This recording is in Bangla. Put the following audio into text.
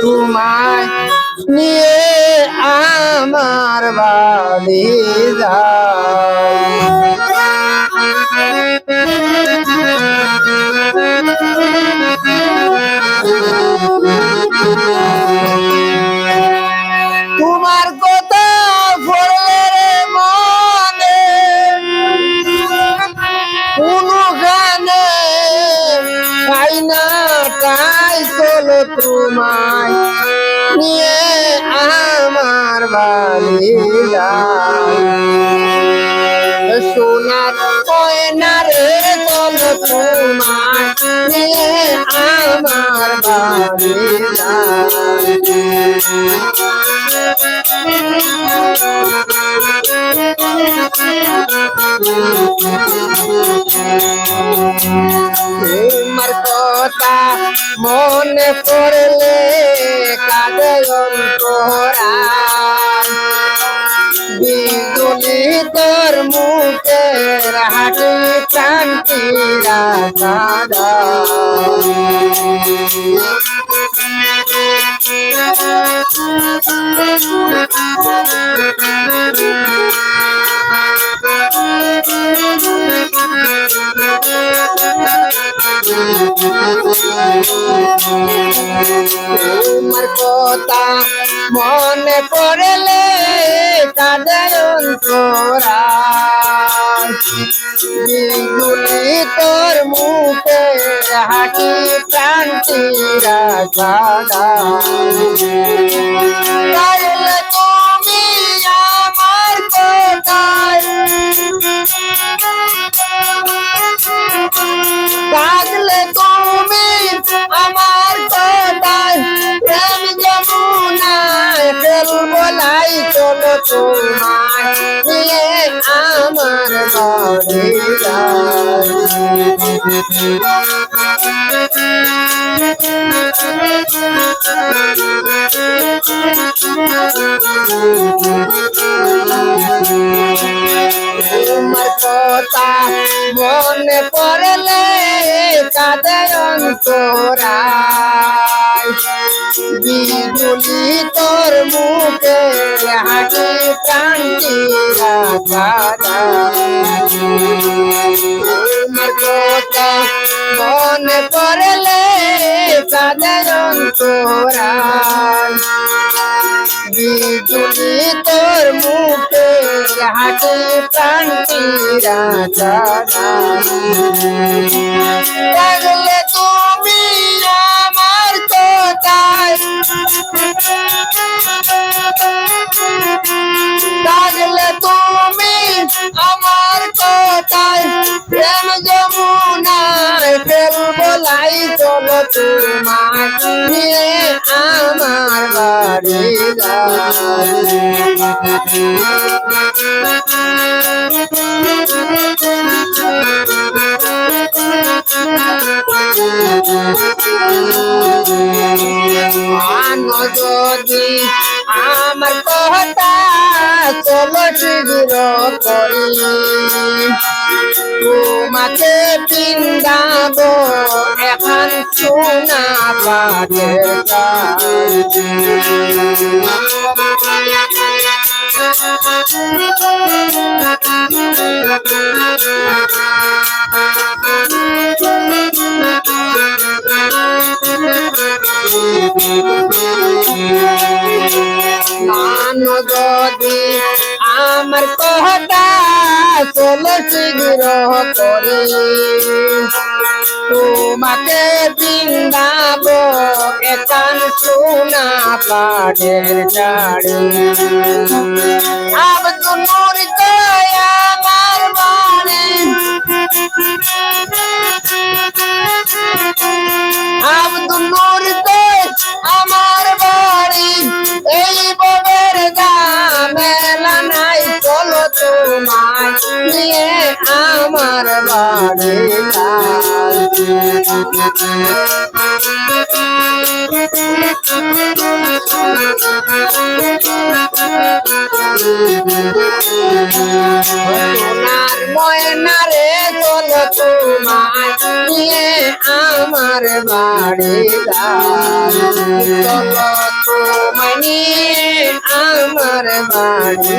তোমায় নিয়ে আমার বাড়ি যাই তাই চলো তোমায় নিয়ে আমার বাড়ি সোনার কয়না রে চলো তোমায় নিয়ে আমার বাড়ি মনে পড়লে কাঁদে অন্তরা। তোর মুখের হাটি কান্তি রাধা তোমার কথা মনে পড়লে কাঁদে অন্তরা তোর মুখে হাঁটি প্রান্তি রাজা কোথায় তোমায় নিয়ে আমার বাড়ি তোমার কথা মনে পড়লে কাঁদে অন্তরায়। বিজুলি তোর মুখে হাঁটি প্রান্তি রাজা তোমার কথা মনে পড়লে কাঁদে অন্তরায় বিজুলি তোর মুখে হাঁটি রাজা লাগলে তুমি আমার কোথায় বলাই চলো তোমার আমার বাড়ি যদি আমার কথা চলো শীঘ্র করি তোমাকে পিন্দাব মানো যদি আমার কথা চলো শীঘ্র করি। তোমাকে সোনা পাড়ের জাড়ি আব্দুল নূর কয় আমার বাড়ি আব্দুল নূর কয় আমার বাড়ি এই ববের মেলা নাই চলো তোমায় নিয়ে আমার বাড়ি সোনার ময়না রে চলো তোমায় নিয়ে আমার আমার বাড়ি চলো তোমায় নিয়ে আমার বাড়ি